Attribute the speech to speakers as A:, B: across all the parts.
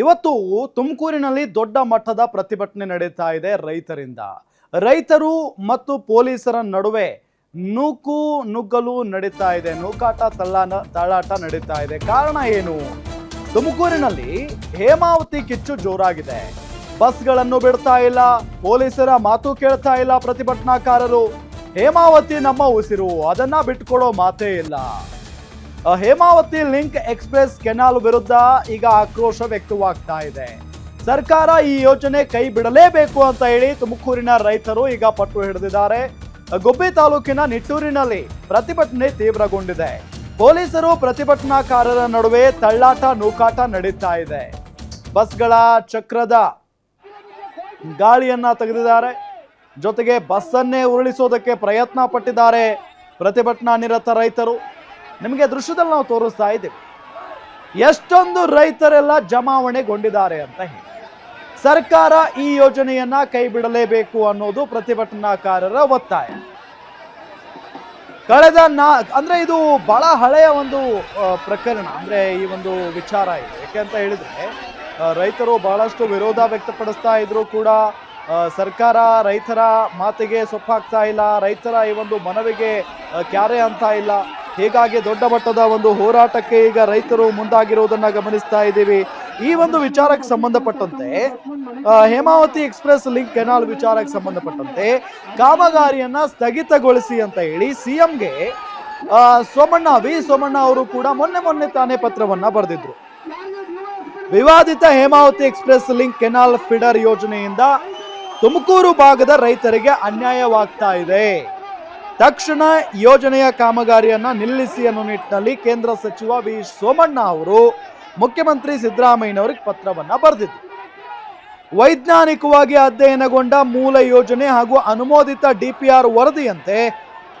A: ಇವತ್ತು ತುಮಕೂರಿನಲ್ಲಿ ದೊಡ್ಡ ಮಟ್ಟದ ಪ್ರತಿಭಟನೆ ನಡೀತಾ ಇದೆ ರೈತರಿಂದ. ರೈತರು ಮತ್ತು ಪೊಲೀಸರ ನಡುವೆ ನೂಕು ನುಗ್ಗಲು ನಡೀತಾ ಇದೆ, ನೂಕಾಟ ತಳ್ಳಾಟ ತಳ್ಳಾಟ ನಡೀತಾ ಇದೆ. ಕಾರಣ ಏನು? ತುಮಕೂರಿನಲ್ಲಿ ಹೇಮಾವತಿ ಕಿಚ್ಚು ಜೋರಾಗಿದೆ. ಬಸ್ಗಳನ್ನು ಬಿಡ್ತಾ ಇಲ್ಲ, ಪೊಲೀಸರ ಮಾತು ಕೇಳ್ತಾ ಇಲ್ಲ ಪ್ರತಿಭಟನಾಕಾರರು. ಹೇಮಾವತಿ ನಮ್ಮ ಉಸಿರು, ಅದನ್ನ ಬಿಟ್ಕೊಡೋ ಮಾತೇ ಇಲ್ಲ. ಹೇಮಾವತಿ ಲಿಂಕ್ ಎಕ್ಸ್ಪ್ರೆಸ್ ಕೆನಾಲ್ ವಿರುದ್ಧ ಈಗ ಆಕ್ರೋಶ ವ್ಯಕ್ತವಾಗ್ತಾ ಇದೆ. ಸರ್ಕಾರ ಈ ಯೋಜನೆ ಕೈ ಬಿಡಲೇಬೇಕು ಅಂತ ಹೇಳಿ ತುಮಕೂರಿನ ರೈತರು ಈಗ ಪಟ್ಟು ಹಿಡಿದಿದ್ದಾರೆ. ಗುಬ್ಬಿ ತಾಲೂಕಿನ ನಿಟ್ಟೂರಿನಲ್ಲಿ ಪ್ರತಿಭಟನೆ ತೀವ್ರಗೊಂಡಿದೆ. ಪೊಲೀಸರು ಪ್ರತಿಭಟನಾಕಾರರ ನಡುವೆ ತಳ್ಳಾಟ ನೂಕಾಟ ನಡೀತಾ ಇದೆ. ಬಸ್ಗಳ ಚಕ್ರದ ಗಾಳಿಯನ್ನ ತೆಗೆದಿದ್ದಾರೆ. ಜೊತೆಗೆ ಬಸ್ಸನ್ನೇ ಉರುಳಿಸೋದಕ್ಕೆ ಪ್ರಯತ್ನ ಪಟ್ಟಿದ್ದಾರೆ ಪ್ರತಿಭಟನಾ ನಿರತ ರೈತರು. ನಿಮಗೆ ದೃಶ್ಯದಲ್ಲಿ ನಾವು ತೋರಿಸ್ತಾ ಇದ್ದೇವೆ. ಎಷ್ಟೊಂದು ರೈತರೆಲ್ಲ ಜಮಾವಣೆಗೊಂಡಿದ್ದಾರೆ ಅಂತ ಹೇಳಿ. ಸರ್ಕಾರ ಈ ಯೋಜನೆಯನ್ನ ಕೈ ಬಿಡಲೇಬೇಕು ಅನ್ನೋದು ಪ್ರತಿಭಟನಾಕಾರರ ಒತ್ತಾಯ. ಕಳೆದ ನಾ, ಅಂದ್ರೆ ಇದು ಬಹಳ ಹಳೆಯ ಒಂದು ಪ್ರಕರಣ, ಅಂದ್ರೆ ಈ ಒಂದು ವಿಚಾರ ಇದೆ. ಯಾಕೆ ಅಂತ ಹೇಳಿದ್ರೆ ರೈತರು ಬಹಳಷ್ಟು ವಿರೋಧ ವ್ಯಕ್ತಪಡಿಸ್ತಾ ಇದ್ರು ಕೂಡ ಸರ್ಕಾರ ರೈತರ ಮಾತಿಗೆ ಸೊಪ್ಪಾಗ್ತಾ ಇಲ್ಲ, ರೈತರ ಈ ಒಂದು ಮನವಿಗೆ ಕ್ಯಾರೆ ಅಂತ ಇಲ್ಲ. ಹೀಗಾಗಿ ದೊಡ್ಡ ಮಟ್ಟದ ಒಂದು ಹೋರಾಟಕ್ಕೆ ಈಗ ರೈತರು ಮುಂದಾಗಿರುವುದನ್ನ ಗಮನಿಸ್ತಾ ಇದ್ದೀವಿ. ಈ ಒಂದು ವಿಚಾರಕ್ಕೆ ಸಂಬಂಧಪಟ್ಟಂತೆ ಹೇಮಾವತಿ ಎಕ್ಸ್ಪ್ರೆಸ್ ಲಿಂಕ್ ಕೆನಾಲ್ ವಿಚಾರಕ್ಕೆ ಸಂಬಂಧಪಟ್ಟಂತೆ ಕಾಮಗಾರಿಯನ್ನ ಸ್ಥಗಿತಗೊಳಿಸಿ ಅಂತ ಹೇಳಿ ಸಿಎಂಗೆ ಸೋಮಣ್ಣ, ವಿ. ಸೋಮಣ್ಣ ಅವರು ಕೂಡ ಮೊನ್ನೆ ಮೊನ್ನೆ ತಾನೇ ಪತ್ರವನ್ನ ಬರೆದಿದ್ರು. ವಿವಾದಿತ Hemavati express link canal feeder ಯೋಜನೆಯಿಂದ ತುಮಕೂರು ಭಾಗದ ರೈತರಿಗೆ ಅನ್ಯಾಯವಾಗ್ತಾ ಇದೆ. ತಕ್ಷಣ ಯೋಜನೆಯ ಕಾಮಗಾರಿಯನ್ನು ನಿಲ್ಲಿಸಿ ಅನ್ನೋ ನಿಟ್ಟಿನಲ್ಲಿ ಕೇಂದ್ರ ಸಚಿವ ವಿ. ಸೋಮಣ್ಣ ಅವರು ಮುಖ್ಯಮಂತ್ರಿ ಸಿದ್ದರಾಮಯ್ಯನವರಿಗೆ ಪತ್ರವನ್ನು ಬರೆದಿದ್ದರು ವೈಜ್ಞಾನಿಕವಾಗಿ ಅಧ್ಯಯನಗೊಂಡ ಮೂಲ ಯೋಜನೆ ಹಾಗೂ ಅನುಮೋದಿತ ಡಿಪಿಆರ್ ವರದಿಯಂತೆ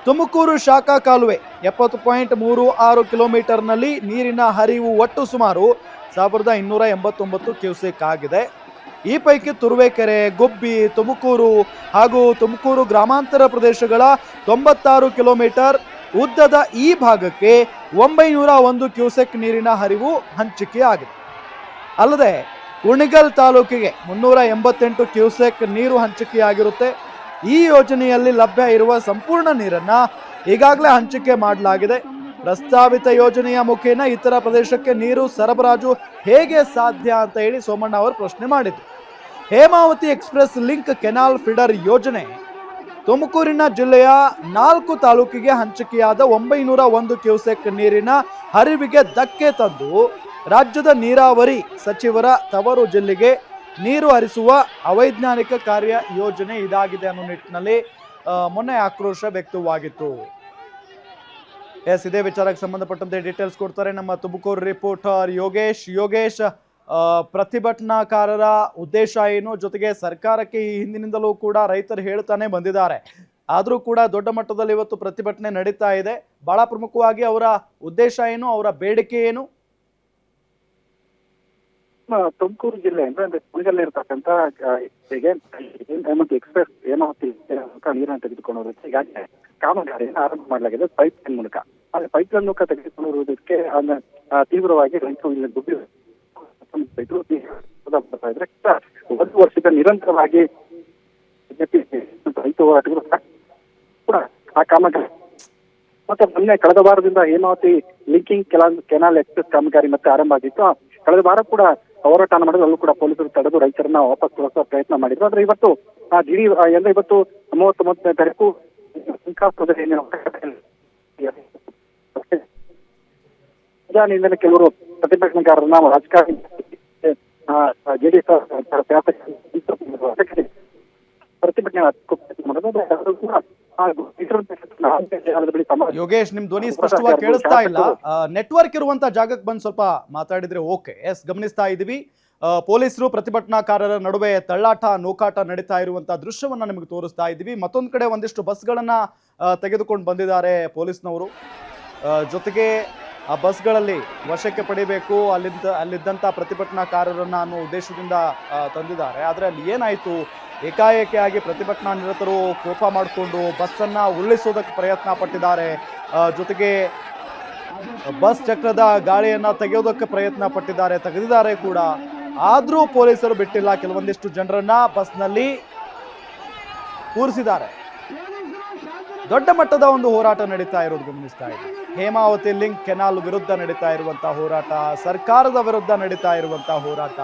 A: ತುಮಕೂರು ಶಾಖಾ ಕಾಲುವೆ ಎಪ್ಪತ್ತು ಪಾಯಿಂಟ್ ಮೂರು ಆರು ಕಿಲೋಮೀಟರ್ನಲ್ಲಿ ನೀರಿನ ಹರಿವು ಒಟ್ಟು ಸುಮಾರು ಸಾವಿರದ ಇನ್ನೂರ ಎಂಬತ್ತೊಂಬತ್ತು ಕ್ಯೂಸೆಕ್ ಆಗಿದೆ. ಈ ಪೈಕಿ ತುರುವೇಕೆರೆ, ಗುಬ್ಬಿ, ತುಮಕೂರು ಹಾಗೂ ತುಮಕೂರು ಗ್ರಾಮಾಂತರ ಪ್ರದೇಶಗಳ ತೊಂಬತ್ತಾರು ಕಿಲೋಮೀಟರ್ ಉದ್ದದ ಈ ಭಾಗಕ್ಕೆ ಒಂಬೈನೂರ ಒಂದು ಕ್ಯೂಸೆಕ್ ನೀರಿನ ಹರಿವು ಹಂಚಿಕೆ ಆಗಿದೆ. ಅಲ್ಲದೆ ಉಣಿಗಲ್ ತಾಲೂಕಿಗೆ ಮುನ್ನೂರ ಎಂಬತ್ತೆಂಟು ಕ್ಯೂಸೆಕ್ ನೀರು ಹಂಚಿಕೆಯಾಗಿರುತ್ತೆ. ಈ ಯೋಜನೆಯಲ್ಲಿ ಲಭ್ಯ ಇರುವ ಸಂಪೂರ್ಣ ನೀರನ್ನು ಈಗಾಗಲೇ ಹಂಚಿಕೆ ಮಾಡಲಾಗಿದೆ. ಪ್ರಸ್ತಾವಿತ ಯೋಜನೆಯ ಮುಖೇನ ಇತರ ಪ್ರದೇಶಕ್ಕೆ ನೀರು ಸರಬರಾಜು ಹೇಗೆ ಸಾಧ್ಯ ಅಂತ ಹೇಳಿ ಸೋಮಣ್ಣ ಅವರು ಪ್ರಶ್ನೆ ಮಾಡಿದ್ರು. Hemavati express link canal feeder ಯೋಜನೆ ತುಮಕೂರಿನ ಜಿಲ್ಲೆಯ ನಾಲ್ಕು ತಾಲೂಕಿಗೆ ಹಂಚಿಕೆಯಾದ ಒಂಬೈನೂರ ಒಂದು ಕ್ಯೂಸೆಕ್ ನೀರಿನ ಹರಿವಿಗೆ ಧಕ್ಕೆ ತಂದು ರಾಜ್ಯದ ನೀರಾವರಿ ಸಚಿವರ ತವರು ಜಿಲ್ಲೆಗೆ ನೀರು ಹರಿಸುವ ಅವೈಜ್ಞಾನಿಕ ಕಾರ್ಯ ಯೋಜನೆ ಇದಾಗಿದೆ ಅನ್ನೋ ನಿಟ್ಟಿನಲ್ಲಿ ಮೊನ್ನೆ ಆಕ್ರೋಶ ವ್ಯಕ್ತವಾಗಿತ್ತು. ಎಸ್, ಇದೇ ವಿಚಾರಕ್ಕೆ ಸಂಬಂಧಪಟ್ಟಂತೆ ಡೀಟೇಲ್ಸ್ ಕೊಡ್ತಾರೆ ನಮ್ಮ ತುಮಕೂರು ರಿಪೋರ್ಟರ್ ಯೋಗೇಶ್. ಯೋಗೇಶ್ ಪ್ರತಿಭಟನಾಕಾರರ ಉದ್ದೇಶ ಏನು? ಜೊತೆಗೆ ಸರ್ಕಾರಕ್ಕೆ ಈ ಹಿಂದಿನಿಂದಲೂ ಕೂಡ ರೈತರು ಹೇಳ್ತಾನೆ ಬಂದಿದ್ದಾರೆ. ಆದರೂ ಕೂಡ ದೊಡ್ಡ ಮಟ್ಟದಲ್ಲಿ ಇವತ್ತು ಪ್ರತಿಭಟನೆ ನಡೀತಾ ಇದೆ. ಬಹಳ ಪ್ರಮುಖವಾಗಿ ಅವರ ಉದ್ದೇಶ ಏನು? ಅವರ ಬೇಡಿಕೆ ಏನು?
B: ತುಮಕೂರು ಜಿಲ್ಲೆ ಅಂದ್ರೆ ಅಂದ್ರೆ ಕುಣಿಗಲ್ಲಿ ಇರ್ತಕ್ಕಂತ ಎಕ್ಸ್ಪ್ರೆಸ್ ಏನೋ ನೀರನ್ನು ತೆಗೆದುಕೊಂಡು ಹೋಗುತ್ತೆ ಈಗಾಗಲೇ ಕಾಮಗಾರಿಯನ್ನು ಆರಂಭ ಮಾಡಲಾಗಿದೆ ಪೈಪ್ ಲೈನ್ ಮೂಲಕ. ಆದ್ರೆ ಪೈಪ್ ಲೈನ್ ಮೂಲಕ ತೆಗೆದುಕೊಂಡು ಬರುವುದಕ್ಕೆ ತೀವ್ರವಾಗಿ ರೈತರು ಇಲ್ಲಿ ದುಡ್ಡು ಒಂದು ವರ್ಷದ ನಿರಂತರವಾಗಿ ಬಿಜೆಪಿ ರೈತ ಹೋರಾಟಗಳು ಕೂಡ ಆ ಕಾಮಗಾರಿ. ಮತ್ತೆ ಮೊನ್ನೆ ಕಳೆದ ವಾರದಿಂದ ಹೇಮಾವತಿ ಲಿಂಕಿಂಗ್ ಕೆನಾಲ್ ಎಕ್ಸ್ಪ್ರೆಸ್ ಕಾಮಗಾರಿ ಮತ್ತೆ ಆರಂಭ ಆಗಿತ್ತು. ಕಳೆದ ವಾರ ಕೂಡ ಹೋರಾಟ ಮಾಡಿದ್ರು. ಅಲ್ಲೂ ಕೂಡ ಪೊಲೀಸರು ತಡೆದು ರೈತರನ್ನ ವಾಪಸ್ ಕಳಿಸುವ ಪ್ರಯತ್ನ ಮಾಡಿದ್ರು. ಆದ್ರೆ ಇವತ್ತು, ಆ ಜಿಡಿ ಎಲ್ಲ ಇವತ್ತು ಮೂವತ್ತೊಂಬತ್ತನೇ ತಾರೀಕು ನಿಂದಲೇ ಕೆಲವರು ಪ್ರತಿಭಟನಾಕಾರರನ್ನ ರಾಜಕಾರಣಿ ಜೆಡಿಎಸ್
A: ಯೋಗೇಶ್, ನಿಮ್ ಧ್ವನಿ ಸ್ಪಷ್ಟವಾಗಿ ಕೇಳಿಸ್ತಾ ಇಲ್ಲ. ನೆಟ್ವರ್ಕ್ ಇರುವಂತ ಜಾಗಕ್ಕೆ ಬಂದು ಸ್ವಲ್ಪ ಮಾತಾಡಿದ್ರೆ ಓಕೆ. ಎಸ್, ಗಮನಿಸ್ತಾ ಇದೀವಿ. ಪೊಲೀಸರು, ಪ್ರತಿಭಟನಾಕಾರರ ನಡುವೆ ತಳ್ಳಾಟ, ನೂಕಾಟ ನಡೀತಾ ಇರುವಂತ ದೃಶ್ಯವನ್ನ ನಿಮಗೆ ತೋರಿಸ್ತಾ ಇದೀವಿ. ಮತ್ತೊಂದು ಕಡೆ ಒಂದಿಷ್ಟು ಬಸ್ಗಳನ್ನ ತೆಗೆದುಕೊಂಡು ಬಂದಿದ್ದಾರೆ ಪೊಲೀಸ್ನವರು. ಜೊತೆಗೆ ಆ ಬಸ್ಗಳಲ್ಲಿ ವಶಕ್ಕೆ ಪಡಿಬೇಕು ಅಲ್ಲಿದ್ದ ಅಲ್ಲಿದ್ದಂಥ ಪ್ರತಿಭಟನಾಕಾರರನ್ನು ಅನ್ನೋ ಉದ್ದೇಶದಿಂದ ತಂದಿದ್ದಾರೆ. ಆದರೆ ಅಲ್ಲಿ ಏನಾಯಿತು? ಏಕಾಏಕಿಯಾಗಿ ಪ್ರತಿಭಟನಾ ನಿರತರು ಕೋಪ ಮಾಡಿಕೊಂಡು ಬಸ್ಸನ್ನು ಉರುಳಿಸೋದಕ್ಕೆ ಪ್ರಯತ್ನ ಪಟ್ಟಿದ್ದಾರೆ. ಜೊತೆಗೆ ಬಸ್ ಚಕ್ರದ ಗಾಳಿಯನ್ನು ತೆಗೆಯೋದಕ್ಕೆ ಪ್ರಯತ್ನ ಪಟ್ಟಿದ್ದಾರೆ, ತೆಗೆದಿದ್ದಾರೆ ಕೂಡ. ಆದರೂ ಪೊಲೀಸರು ಬಿಟ್ಟಿಲ್ಲ. ಕೆಲವೊಂದಿಷ್ಟು ಜನರನ್ನು ಬಸ್ನಲ್ಲಿ ಕೂರಿಸಿದ್ದಾರೆ. ದೊಡ್ಡ ಮಟ್ಟದ ಒಂದು ಹೋರಾಟ ನಡೀತಾ ಇರೋದು ಗಮನಿಸ್ತಾ ಇದೆ. ಹೇಮಾವತಿ ಲಿಂಕ್ ಕೆನಾಲ್ ವಿರುದ್ಧ ನಡೀತಾ ಇರುವಂತಹ ಹೋರಾಟ, ಸರ್ಕಾರದ ವಿರುದ್ಧ ನಡೀತಾ ಇರುವಂತಹ ಹೋರಾಟ.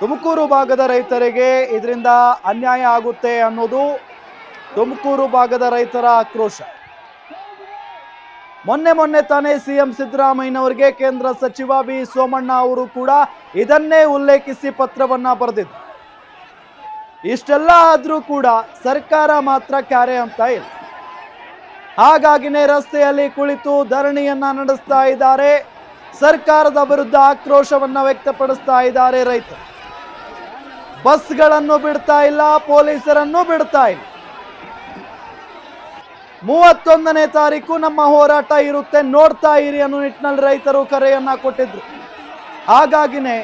A: ತುಮಕೂರು ಭಾಗದ ರೈತರಿಗೆ ಇದರಿಂದ ಅನ್ಯಾಯ ಆಗುತ್ತೆ ಅನ್ನೋದು ತುಮಕೂರು ಭಾಗದ ರೈತರ ಆಕ್ರೋಶ. ಮೊನ್ನೆ ಮೊನ್ನೆ ತಾನೇ ಸಿಎಂ ಸಿದ್ದರಾಮಯ್ಯನವರಿಗೆ ಕೇಂದ್ರ ಸಚಿವ ಬಿ ಸೋಮಣ್ಣ ಅವರು ಕೂಡ ಇದನ್ನೇ ಉಲ್ಲೇಖಿಸಿ ಪತ್ರವನ್ನ ಬರೆದಿದ್ದರು ಇಷ್ಟೆಲ್ಲ ಆದರೂ ಕೂಡ ಸರ್ಕಾರ ಮಾತ್ರ ಕ್ಯಾರೆ ಅಂತ ಇಲ್ಲ. ಹಾಗಾಗಿನೇ ರಸ್ತೆಯಲ್ಲಿ ಕುಳಿತು ಧರಣಿಯನ್ನ ನಡೆಸ್ತಾ ಇದ್ದಾರೆ. ಸರ್ಕಾರದ ವಿರುದ್ಧ ಆಕ್ರೋಶವನ್ನು ವ್ಯಕ್ತಪಡಿಸ್ತಾ ಇದ್ದಾರೆ ರೈತರು. ಬಸ್ಗಳನ್ನು ಬಿಡ್ತಾ ಇಲ್ಲ, ಪೊಲೀಸರನ್ನು ಬಿಡ್ತಾ ಇಲ್ಲ. ಮೂವತ್ತೊಂದನೇ ತಾರೀಕು ನಮ್ಮ ಹೋರಾಟ ಇರುತ್ತೆ, ನೋಡ್ತಾ ಇರಿ ಅನ್ನೋ ನಿಟ್ಟಿನಲ್ಲಿ ರೈತರು ಕರೆಯನ್ನ ಕೊಟ್ಟಿದ್ರು. ಹಾಗಾಗಿನೇ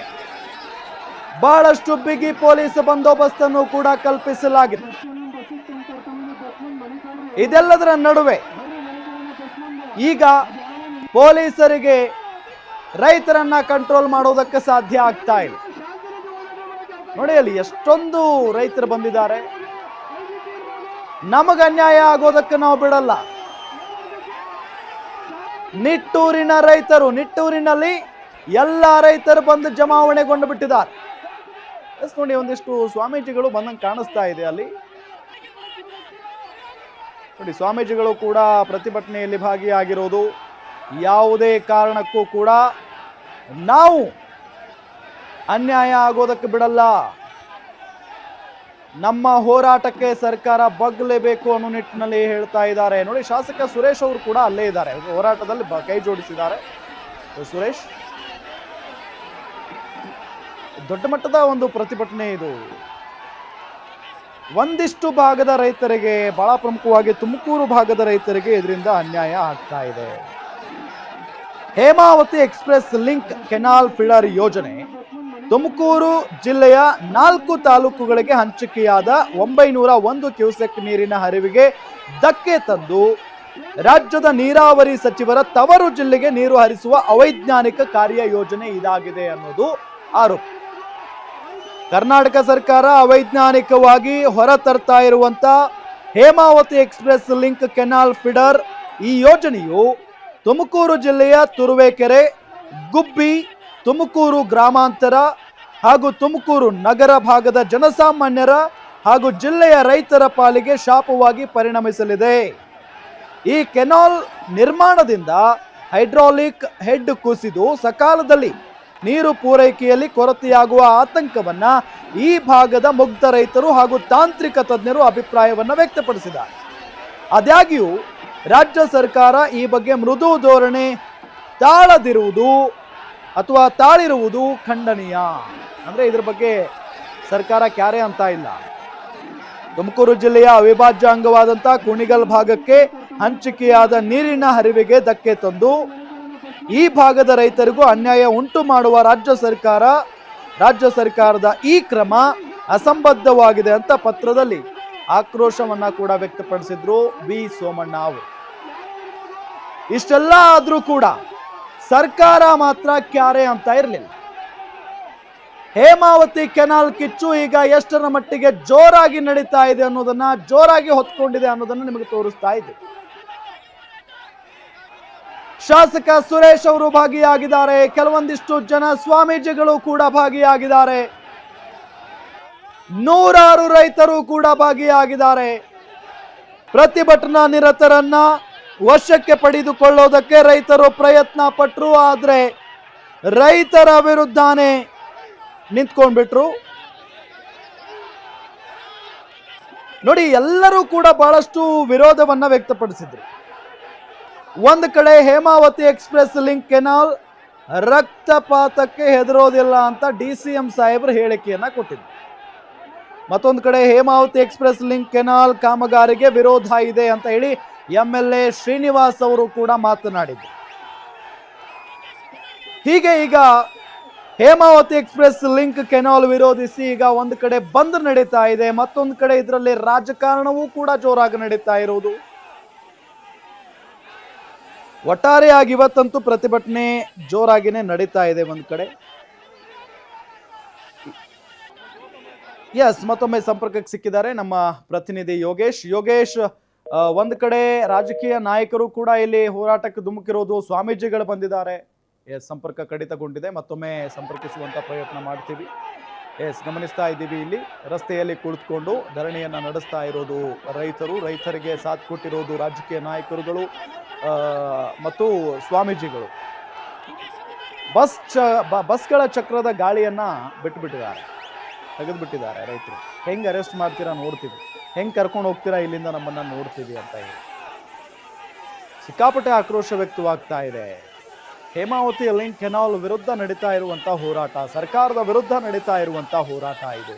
A: ಬಹಳಷ್ಟು ಬಿಗಿ ಪೊಲೀಸ್ ಬಂದೋಬಸ್ತನ್ನು ಕೂಡ ಕಲ್ಪಿಸಲಾಗಿದೆ. ಇದೆಲ್ಲದರ ನಡುವೆ ಈಗ ಪೊಲೀಸರಿಗೆ ರೈತರನ್ನ ಕಂಟ್ರೋಲ್ ಮಾಡೋದಕ್ಕೆ ಸಾಧ್ಯ ಆಗ್ತಾ ಇಲ್ಲ ನೋಡಿ ಅಲ್ಲಿ ಎಷ್ಟೊಂದು ರೈತರು ಬಂದಿದ್ದಾರೆ. ನಮಗೆ ಅನ್ಯಾಯ ಆಗೋದಕ್ಕೆ ನಾವು ಬಿಡಲ್ಲ. ನಿಟ್ಟೂರಿನ ರೈತರು, ನಿಟ್ಟೂರಿನಲ್ಲಿ ಎಲ್ಲ ರೈತರು ಬಂದು ಜಮಾವಣೆಗೊಂಡು ಬಿಟ್ಟಿದ್ದಾರೆ. ನೋಡಿ, ಒಂದಿಷ್ಟು ಸ್ವಾಮೀಜಿಗಳು ಬಂದಂಗೆ ಕಾಣಿಸ್ತಾ ಇದೆ ಅಲ್ಲಿ. ನೋಡಿ, ಸ್ವಾಮೀಜಿಗಳು ಕೂಡ ಪ್ರತಿಭಟನೆಯಲ್ಲಿ ಭಾಗಿಯಾಗಿರೋದು ಯಾವುದೇ ಕಾರಣಕ್ಕೂ ಕೂಡ ನಾವು ಅನ್ಯಾಯ ಆಗೋದಕ್ಕೆ ಬಿಡಲ್ಲ. ನಮ್ಮ ಹೋರಾಟಕ್ಕೆ ಸರ್ಕಾರ ಬಗ್ಗಲೇಬೇಕು ಅನ್ನೋ ನಿಟ್ಟಿನಲ್ಲಿ ಹೇಳ್ತಾ ಇದ್ದಾರೆ. ನೋಡಿ, ಶಾಸಕ ಸುರೇಶ್ ಅವರು ಕೂಡ ಅಲ್ಲೇ ಇದ್ದಾರೆ. ಹೋರಾಟದಲ್ಲಿ ಕೈ ಜೋಡಿಸಿದ್ದಾರೆ. ಸುರೇಶ್, ದೊಡ್ಡ ಮಟ್ಟದ ಒಂದು ಪ್ರತಿಭಟನೆ ಇದು. ಒಂದಿಷ್ಟು ಭಾಗದ ರೈತರಿಗೆ, ಬಹಳ ಪ್ರಮುಖವಾಗಿ ತುಮಕೂರು ಭಾಗದ ರೈತರಿಗೆ ಇದರಿಂದ ಅನ್ಯಾಯ ಆಗ್ತಾ ಇದೆ. Hemavati express link canal filler ಯೋಜನೆ. ತುಮಕೂರು ಜಿಲ್ಲೆಯ ನಾಲ್ಕು ತಾಲೂಕುಗಳಿಗೆ ಹಂಚಿಕೆಯಾದ ಒಂಬೈನೂರ ಒಂದು ಕ್ಯೂಸೆಕ್ ನೀರಿನ ಹರಿವಿಗೆ ಧಕ್ಕೆ ತಂದು, ರಾಜ್ಯದ ನೀರಾವರಿ ಸಚಿವರ ತವರು ಜಿಲ್ಲೆಗೆ ನೀರು ಹರಿಸುವ ಅವೈಜ್ಞಾನಿಕ ಕಾರ್ಯ ಯೋಜನೆ ಇದಾಗಿದೆ ಅನ್ನೋದು ಆರೋಪ. ಕರ್ನಾಟಕ ಸರ್ಕಾರ ಅವೈಜ್ಞಾನಿಕವಾಗಿ ಹೊರತರ್ತಾ ಇರುವಂತ Hemavati express link canal feeder ಈ ಯೋಜನೆಯು ತುಮಕೂರು ಜಿಲ್ಲೆಯ ತುರುವೇಕೆರೆ, ಗುಬ್ಬಿ, ತುಮಕೂರು ಗ್ರಾಮಾಂತರ ಹಾಗೂ ತುಮಕೂರು ನಗರ ಭಾಗದ ಜನಸಾಮಾನ್ಯರ ಹಾಗೂ ಜಿಲ್ಲೆಯ ರೈತರ ಪಾಲಿಗೆ ಶಾಪವಾಗಿ ಪರಿಣಮಿಸಲಿದೆ. ಈ ಕೆನಾಲ್ ನಿರ್ಮಾಣದಿಂದ ಹೈಡ್ರಾಲಿಕ್ ಹೆಡ್ ಕುಸಿದು ಸಕಾಲದಲ್ಲಿ ನೀರು ಪೂರೈಕೆಯಲ್ಲಿ ಕೊರತೆಯಾಗುವ ಆತಂಕವನ್ನ ಈ ಭಾಗದ ಮುಗ್ಧ ರೈತರು ಹಾಗೂ ತಾಂತ್ರಿಕ ತಜ್ಞರು ಅಭಿಪ್ರಾಯವನ್ನು ವ್ಯಕ್ತಪಡಿಸಿದ್ದಾರೆ. ಆದಾಗ್ಯೂ, ರಾಜ್ಯ ಸರ್ಕಾರ ಈ ಬಗ್ಗೆ ಮೃದು ಧೋರಣೆ ತಾಳದಿರುವುದು ಅಥವಾ ತಾಳಿರುವುದು ಖಂಡನೀಯ. ಅಂದ್ರೆ ಇದ್ರ ಬಗ್ಗೆ ಸರ್ಕಾರ ಕ್ಯಾರೆ ಅಂತ ಇಲ್ಲ. ತುಮಕೂರು ಜಿಲ್ಲೆಯ ಅವಿಭಾಜ್ಯ ಅಂಗವಾದಂಥ ಕುಣಿಗಲ್ ಭಾಗಕ್ಕೆ ಹಂಚಿಕೆಯಾದ ನೀರಿನ ಹರಿವಿಗೆ ಧಕ್ಕೆ ತಂದು ಈ ಭಾಗದ ರೈತರಿಗೂ ಅನ್ಯಾಯ ಉಂಟು ಮಾಡುವ ರಾಜ್ಯ ಸರ್ಕಾರ, ರಾಜ್ಯ ಸರ್ಕಾರದ ಈ ಕ್ರಮ ಅಸಂಬದ್ಧವಾಗಿದೆ ಅಂತ ಪತ್ರದಲ್ಲಿ ಆಕ್ರೋಶವನ್ನ ಕೂಡ ವ್ಯಕ್ತಪಡಿಸಿದ್ರು ಬಿ ಸೋಮಣ್ಣ ಅವರು. ಇಷ್ಟೆಲ್ಲ ಆದರೂ ಕೂಡ ಸರ್ಕಾರ ಮಾತ್ರ ಕ್ಯಾರೆ ಅಂತ ಇರಲಿಲ್ಲ. ಹೇಮಾವತಿ ಕೆನಾಲ್ ಕಿಚ್ಚು ಈಗ ಎಷ್ಟರ ಮಟ್ಟಿಗೆ ಜೋರಾಗಿ ನಡೀತಾ ಇದೆ ಅನ್ನೋದನ್ನ ಜೋರಾಗಿ ಹೊತ್ಕೊಂಡಿದೆ ಅನ್ನೋದನ್ನ ನಿಮಗೆ ತೋರಿಸ್ತಾ ಇದೆ ಶಾಸಕ ಸುರೇಶ್ ಅವರು ಭಾಗಿಯಾಗಿದ್ದಾರೆ. ಕೆಲವೊಂದಿಷ್ಟು ಜನ ಸ್ವಾಮೀಜಿಗಳು ಕೂಡ ಭಾಗಿಯಾಗಿದ್ದಾರೆ. ನೂರಾರು ರೈತರು ಕೂಡ ಭಾಗಿಯಾಗಿದ್ದಾರೆ. ಪ್ರತಿಭಟನಾ ನಿರತರನ್ನ ವಶಕ್ಕೆ ಪಡೆದುಕೊಳ್ಳೋದಕ್ಕೆ ರೈತರು ಪ್ರಯತ್ನ ಪಟ್ಟರು ಆದರೆ ರೈತರ ವಿರುದ್ಧನೇ ನಿಂತ್ಕೊಂಡ್ಬಿಟ್ರು. ನೋಡಿ, ಎಲ್ಲರೂ ಕೂಡ ಬಹಳಷ್ಟು ವಿರೋಧವನ್ನು ವ್ಯಕ್ತಪಡಿಸಿದ್ರು. ಒಂದು ಕಡೆ ಹೇಮಾವತಿ ಎಕ್ಸ್ಪ್ರೆಸ್ ಲಿಂಕ್ ಕೆನಾಲ್ ರಕ್ತಪಾತಕ್ಕೆ ಹೆದರೋದಿಲ್ಲ ಅಂತ ಡಿ ಸಿ ಎಂ ಸಾಹೇಬರು ಹೇಳಿಕೆಯನ್ನ ಕೊಟ್ಟಿದ್ರು. ಮತ್ತೊಂದು ಕಡೆ ಹೇಮಾವತಿ ಎಕ್ಸ್ಪ್ರೆಸ್ ಲಿಂಕ್ ಕೆನಾಲ್ ಕಾಮಗಾರಿಗೆ ವಿರೋಧ ಇದೆ ಅಂತ ಹೇಳಿ ಎಂ ಎಲ್ ಎ ಶ್ರೀನಿವಾಸ್ ಅವರು ಕೂಡ ಮಾತನಾಡಿದ್ರು. ಹೀಗೆ ಈಗ ಹೇಮಾವತಿ ಎಕ್ಸ್ಪ್ರೆಸ್ ಲಿಂಕ್ ಕೆನಾಲ್ ವಿರೋಧಿಸಿ ಈಗ ಒಂದು ಕಡೆ ಬಂದ್ ನಡೀತಾ ಇದೆ. ಮತ್ತೊಂದು ಕಡೆ ಇದರಲ್ಲಿ ರಾಜಕಾರಣವೂ ಕೂಡ ಜೋರಾಗಿ ನಡೀತಾ ಇರುವುದು. ಒಟ್ಟಾರೆಯಾಗಿ ಇವತ್ತಂತೂ ಪ್ರತಿಭಟನೆ ಜೋರಾಗಿನೇ ನಡೀತಾ ಇದೆ ಒಂದು ಕಡೆ. ಎಸ್ ಮತ್ತೊಮ್ಮೆ ಸಂಪರ್ಕಕ್ಕೆ ಸಿಕ್ಕಿದ್ದಾರೆ ನಮ್ಮ ಪ್ರತಿನಿಧಿ ಯೋಗೇಶ್. ಯೋಗೇಶ್ ಒಂದು ಕಡೆ ರಾಜಕೀಯ ನಾಯಕರು ಕೂಡ ಇಲ್ಲಿ ಹೋರಾಟಕ್ಕೆ ಧುಮುಕಿರೋದು ಸ್ವಾಮೀಜಿಗಳು ಬಂದಿದ್ದಾರೆ. ಎಸ್ ಸಂಪರ್ಕ ಕಡಿತಗೊಂಡಿದೆ. ಮತ್ತೊಮ್ಮೆ ಸಂಪರ್ಕಿಸುವಂತ ಪ್ರಯತ್ನ ಮಾಡ್ತೀವಿ. ಎಸ್, ಗಮನಿಸ್ತಾ ಇದ್ದೀವಿ ಇಲ್ಲಿ. ರಸ್ತೆಯಲ್ಲಿ ಕುಳಿತುಕೊಂಡು ಧರಣಿಯನ್ನು ನಡೆಸ್ತಾ ಇರೋದು ರೈತರು. ರೈತರಿಗೆ ಸಾಥ್ ಕೊಟ್ಟಿರೋದು ರಾಜಕೀಯ ನಾಯಕರುಗಳು ಮತ್ತು ಸ್ವಾಮೀಜಿಗಳು. ಬಸ್ ಚ ಬಸ್ಗಳ ಚಕ್ರದ ಗಾಳಿಯನ್ನು ಬಿಟ್ಟುಬಿಟ್ಟಿದ್ದಾರೆ ತೆಗೆದುಬಿಟ್ಟಿದ್ದಾರೆ ರೈತರು. ಹೆಂಗೆ ಅರೆಸ್ಟ್ ಮಾಡ್ತೀರಾ ನೋಡ್ತೀವಿ. ಹೆಂಗೆ ಕರ್ಕೊಂಡು ಹೋಗ್ತೀರಾ ಇಲ್ಲಿಂದ ನಮ್ಮನ್ನು ನೋಡ್ತೀವಿ ಅಂತ ಹೇಳಿ. ಸಿಕ್ಕಾಪಟ್ಟೆ ಆಕ್ರೋಶ ವ್ಯಕ್ತವಾಗ್ತಾ ಇದೆ. ಹೇಮಾವತಿ ಲಿಂಕ್ ಕೆನಾಲ್ ವಿರುದ್ಧ ನಡೀತಾ ಇರುವಂತ ಹೋರಾಟ ಸರ್ಕಾರದ ವಿರುದ್ಧ ನಡೀತಾ ಇರುವಂತ ಹೋರಾಟ ಇದು.